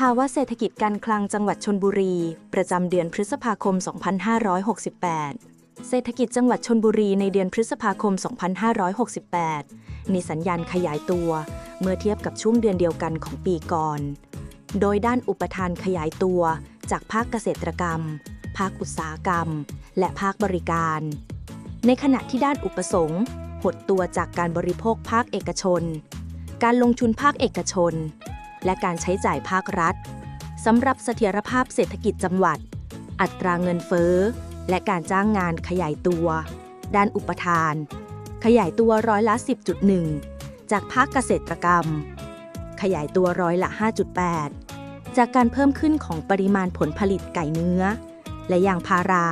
ภาวะเศรษฐกิจการคลังจังหวัดชนบุรี ประจำเดือนพฤษภาคม 2568 เศรษฐกิจจังหวัดชนบุรีในเดือนพฤษภาคม 2568 มีสัญญาณขยายตัว เมื่อเทียบกับช่วงเดือนเดียวกันของปีก่อน โดยด้านอุปทานขยายตัวจากภาคเกษตรกรรม ภาคอุตสาหกรรม และภาคบริการ ในขณะที่ด้านอุปสงค์หดตัวจากการบริโภคภาคเอกชน การลงทุนภาคเอกชน และการใช้จ่ายภาครัฐสำหรับเสถียรภาพเศรษฐกิจจังหวัด อัตราเงินเฟ้อ และการจ้างงานขยายตัว ด้านอุปทาน ขยายตัวร้อยละ 10.1 จากภาคเกษตรกรรม ขยายตัวร้อยละ 5.8 จากการเพิ่มขึ้นของปริมาณผลผลิตไก่เนื้อ และยางพารา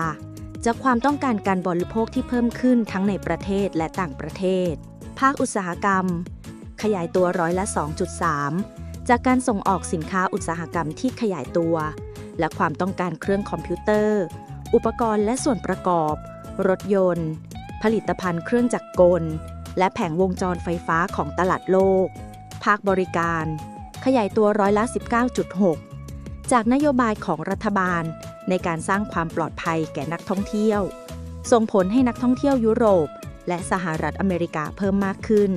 จากความต้องการการบริโภคที่เพิ่มขึ้นทั้งในประเทศและต่างประเทศ ภาคอุตสาหกรรม ขยายตัวร้อยละ 2.3 จากการส่งออกสินค้าอุตสาหกรรมที่ขยายตัว และความต้องการเครื่องคอมพิวเตอร์ อุปกรณ์และส่วนประกอบ รถยนต์ ผลิตภัณฑ์เครื่องจักรกล และแผงวงจรไฟฟ้าของตลาดโลก ภาคบริการ ขยายตัวร้อยละ 19.6 จากนโยบายของรัฐบาลในการสร้างความปลอดภัยแก่นักท่องเที่ยว ส่งผลให้นักท่องเที่ยวยุโรป และสหรัฐอเมริกาเพิ่มมากขึ้น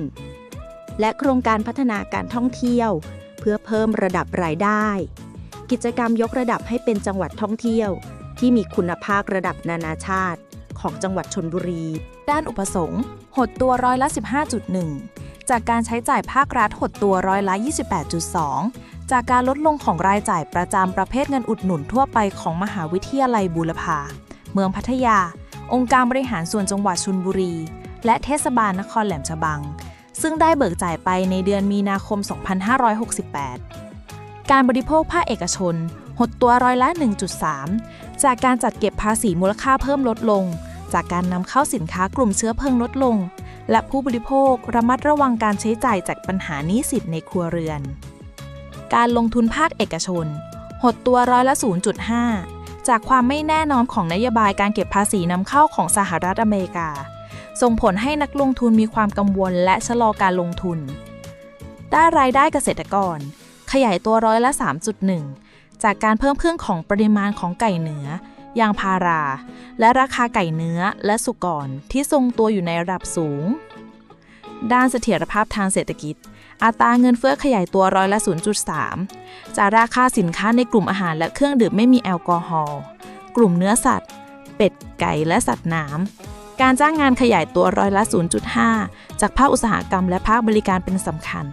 และโครงการพัฒนาการท่องเที่ยว เพื่อเพิ่มระดับรายได้ กิจกรรมยกระดับให้เป็นจังหวัดท่องเที่ยว ที่มีคุณภาพระดับนานาชาติ ของจังหวัดชนบุรี ด้านอุปสงค์หดตัวร้อยละ 15.1 จากการใช้จ่ายภาครัฐหดตัวร้อยละ 28.2 จากการลดลงของรายจ่ายประจำประเภทเงินอุดหนุนทั่วไปของมหาวิทยาลัยบูรพา เมืองพัทยา องค์การบริหารส่วนจังหวัดชลบุรี และเทศบาลนครแหลมฉบัง ซึ่งได้เบิกจ่ายไปในเดือนมีนาคม 2568 การบริโภคภาคเอกชน หดตัวร้อยละ 1.3 จากการจัดเก็บภาษีมูลค่าเพิ่มลดลง จากการนำเข้าสินค้ากลุ่มเชื้อเพลิงลดลง และผู้บริโภคระมัดระวังการใช้จ่ายจากปัญหานี้สินในครัวเรือน การลงทุนภาคเอกชน หดตัวร้อยละ 0.5 จากความไม่แน่นอนของนโยบายการเก็บภาษีนำเข้าของสหรัฐอเมริกา ส่งผลให้นักลงทุนมีความกังวลและชะลอการลงทุนด้านรายได้เกษตรกร ขยายตัวร้อยละ 3.1 จากการเพิ่มขึ้นของปริมาณของไก่เนื้อยางพารา และราคาไก่เนื้อและสุกรที่ทรงตัวอยู่ในระดับสูง ด้านเสถียรภาพทางเศรษฐกิจ อัตราเงินเฟ้อขยายตัวร้อยละ 0.3 จากราคาสินค้าในกลุ่มอาหารและเครื่องดื่มไม่มีแอลกอฮอล์ กลุ่มเนื้อสัตว์ เป็ด ไก่ และสัตว์น้ำ การจ้างงานขยายตัวร้อยละ 0.5 จากภาคอุตสาหกรรมและภาคบริการเป็นสำคัญ